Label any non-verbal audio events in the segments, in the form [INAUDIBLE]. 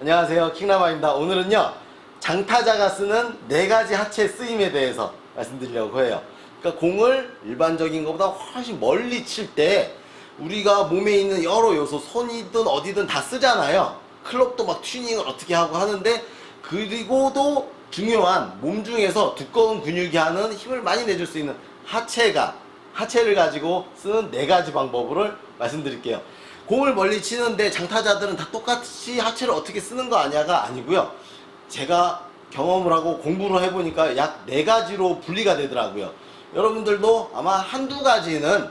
안녕하세요. 킹라마입니다. 오늘은요, 장타자가 쓰는 네 가지 하체 쓰임에 대해서 말씀드리려고 해요. 그러니까 공을 일반적인 것보다 훨씬 멀리 칠 때 우리가 몸에 있는 여러 요소, 손이든 어디든 다 쓰잖아요. 클럽도 막 튜닝을 어떻게 하고 하는데 그리고도 중요한 몸 중에서 두꺼운 근육이 하는 힘을 많이 내줄 수 있는 하체가 하체를 가지고 쓰는 네 가지 방법을 말씀드릴게요. 공을 멀리 치는데 장타자들은 다 똑같이 하체를 어떻게 쓰는 거 아냐가 아니고요. 제가 경험을 하고 공부를 해보니까 약 네 가지로 분리가 되더라고요. 여러분들도 아마 한두 가지는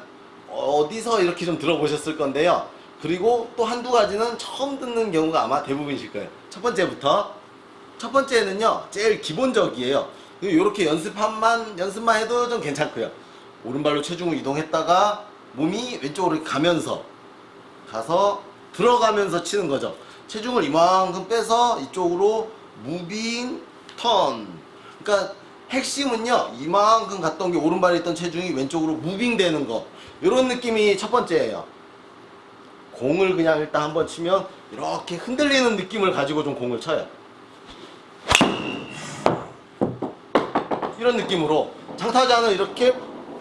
어디서 이렇게 좀 들어보셨을 건데요. 그리고 또 한두 가지는 처음 듣는 경우가 아마 대부분이실 거예요. 첫 번째부터 첫 번째는요, 제일 기본적이에요. 이렇게 연습한만, 연습만 해도 좀 괜찮고요. 오른발로 체중을 이동했다가 몸이 왼쪽으로 가면서 가서 들어가면서 치는 거죠. 체중을 이만큼 빼서 이쪽으로 무빙 턴. 그러니까 핵심은요, 이만큼 갔던 게 오른발에 있던 체중이 왼쪽으로 무빙 되는 거. 이런 느낌이 첫 번째예요. 공을 그냥 일단 한번 치면 이렇게 흔들리는 느낌을 가지고 좀 공을 쳐요. 이런 느낌으로 장타자는 이렇게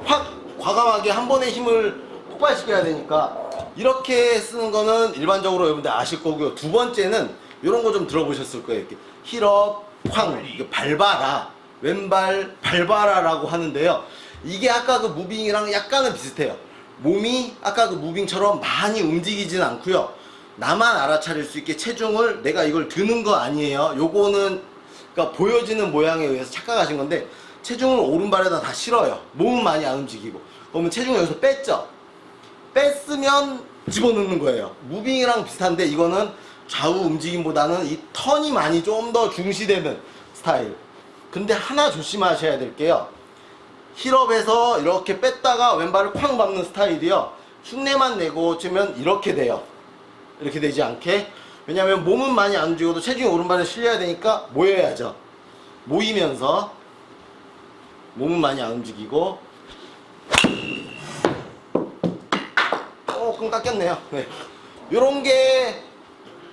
확 과감하게 한 번에 힘을 폭발시켜야 되니까 이렇게 쓰는 거는 일반적으로 여러분들 아실 거고요. 두 번째는 이런 거 좀 들어보셨을 거예요. 이렇게 힐업, 쾅, 이게 밟아라. 왼발 밟아라라고 하는데요. 이게 아까 그 무빙이랑 약간은 비슷해요. 몸이 아까 그 무빙처럼 많이 움직이진 않고요. 나만 알아차릴 수 있게 체중을 내가 이걸 드는 거 아니에요. 요거는 그러니까 보여지는 모양에 의해서 착각하신 건데 체중을 오른발에다 다 실어요. 몸은 많이 안 움직이고. 그러면 체중을 여기서 뺐죠. 뺐으면 집어넣는 거예요. 무빙이랑 비슷한데 이거는 좌우 움직임보다는 이 턴이 많이 좀 더 중시되는 스타일. 근데 하나 조심하셔야 될 게요. 힐업에서 이렇게 뺐다가 왼발을 쾅 밟는 스타일이요. 흉내만 내고 치면 이렇게 돼요. 이렇게 되지 않게. 왜냐면 몸은 많이 안 움직여도 체중이 오른발에 실려야 되니까 모여야죠. 모이면서 몸은 많이 안 움직이고 조금 깎였네요. 네. 요런 게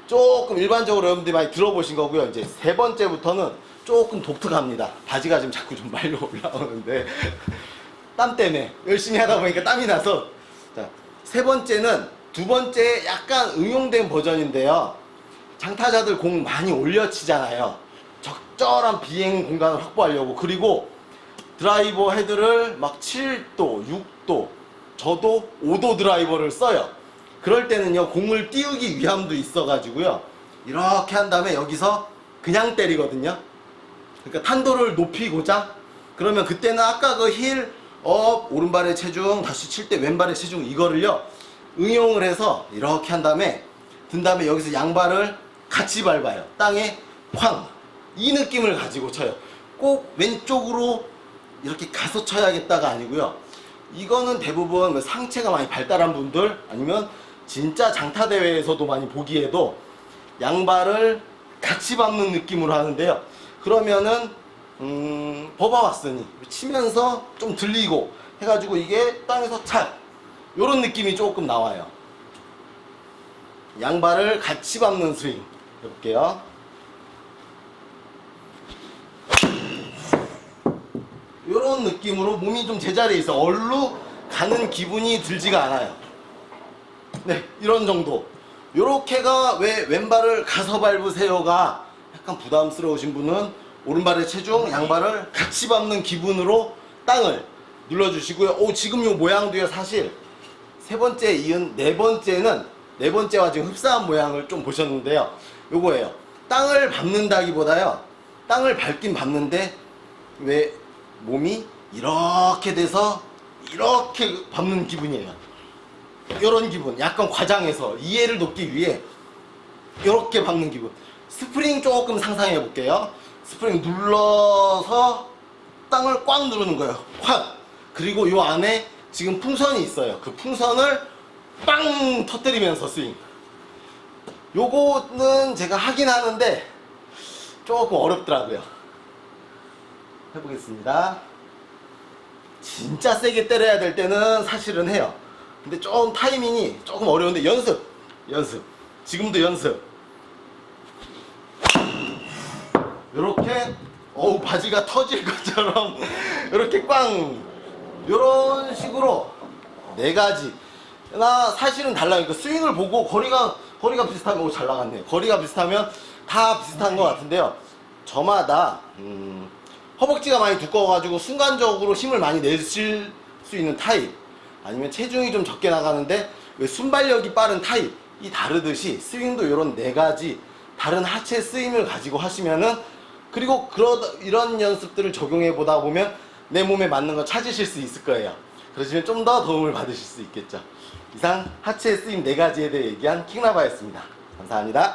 조금 일반적으로 여러분들이 많이 들어보신 거고요. 이제 세 번째부터는 조금 독특합니다. 바지가 지금 자꾸 좀 말려 [LAUGHS] 올라오는데 땀 때문에 열심히 하다 보니까 땀이 나서 자, 세 번째는 두 번째 약간 응용된 버전인데요. 장타자들 공 많이 올려 치잖아요. 적절한 비행 공간을 확보하려고 그리고 드라이버 헤드를 막 7도, 6도, 저도 5도 드라이버를 써요. 그럴 때는요, 공을 띄우기 위함도 있어가지고요. 이렇게 한 다음에 여기서 그냥 때리거든요. 그러니까 탄도를 높이고자 그러면 그때는 아까 그 힐, 업, 오른발의 체중, 다시 칠 때 왼발의 체중 이거를요, 응용을 해서 이렇게 한 다음에 든 다음에 여기서 양발을 같이 밟아요. 땅에 쾅! 이 느낌을 가지고 쳐요. 꼭 왼쪽으로 이렇게 가서 쳐야겠다가 아니고요. 이거는 대부분 뭐 상체가 많이 발달한 분들 아니면 진짜 장타 대회에서도 많이 보기에도 양발을 같이 밟는 느낌으로 하는데요. 그러면은 음, 버봐왔으니 치면서 좀 들리고 해가지고 이게 땅에서 착 요런 느낌이 조금 나와요. 양발을 같이 밟는 스윙 해볼게요. 요런 느낌으로 몸이 좀 제자리에 있어 얼루 가는 기분이 들지가 않아요. 네, 이런 정도. 요렇게가 왜 왼발을 가서 밟으세요가 약간 부담스러우신 분은 오른발의 체중, 양발을 같이 밟는 기분으로 땅을 눌러주시고요. 오, 지금 요 모양도요, 사실 세 번째 이은 네 번째는 네 번째와 지금 흡사한 모양을 좀 보셨는데요. 요거예요. 땅을 밟는다기보다요. 땅을 밟긴 밟는데 왜 몸이 이렇게 돼서 이렇게 밟는 기분이에요. 이런 기분, 약간 과장해서 이해를 돕기 위해 이렇게 밟는 기분. 스프링 조금 상상해 볼게요. 스프링 눌러서 땅을 꽉 누르는 거예요. 확. 그리고 요 안에 지금 풍선이 있어요. 그 풍선을 빵 터뜨리면서 스윙. 요거는 제가 하긴 하는데 조금 어렵더라고요. 해보겠습니다. 진짜 세게 때려야 될 때는 사실은 해요. 근데 좀 타이밍이 조금 어려운데 연습, 연습. 지금도 연습. 이렇게 어우 바지가 터질 것처럼 [LAUGHS] 이렇게 꽝 이런 식으로 네 가지 나 사실은 달라요. 그 스윙을 보고 거리가 거리가 비슷하면 오, 잘 나갔네요. 거리가 비슷하면 다 비슷한 것 같은데요. 저마다 음, 허벅지가 많이 두꺼워가지고 순간적으로 힘을 많이 내실 수 있는 타입 아니면 체중이 좀 적게 나가는데 왜 순발력이 빠른 타입 이 다르듯이 스윙도 이런 네 가지 다른 하체 쓰임을 가지고 하시면은 그리고 그러 이런 연습들을 적용해 보다 보면 내 몸에 맞는 거 찾으실 수 있을 거예요. 그러시면 좀 더 도움을 받으실 수 있겠죠. 이상 하체 쓰임 네 가지에 대해 얘기한 킹라바였습니다. 감사합니다.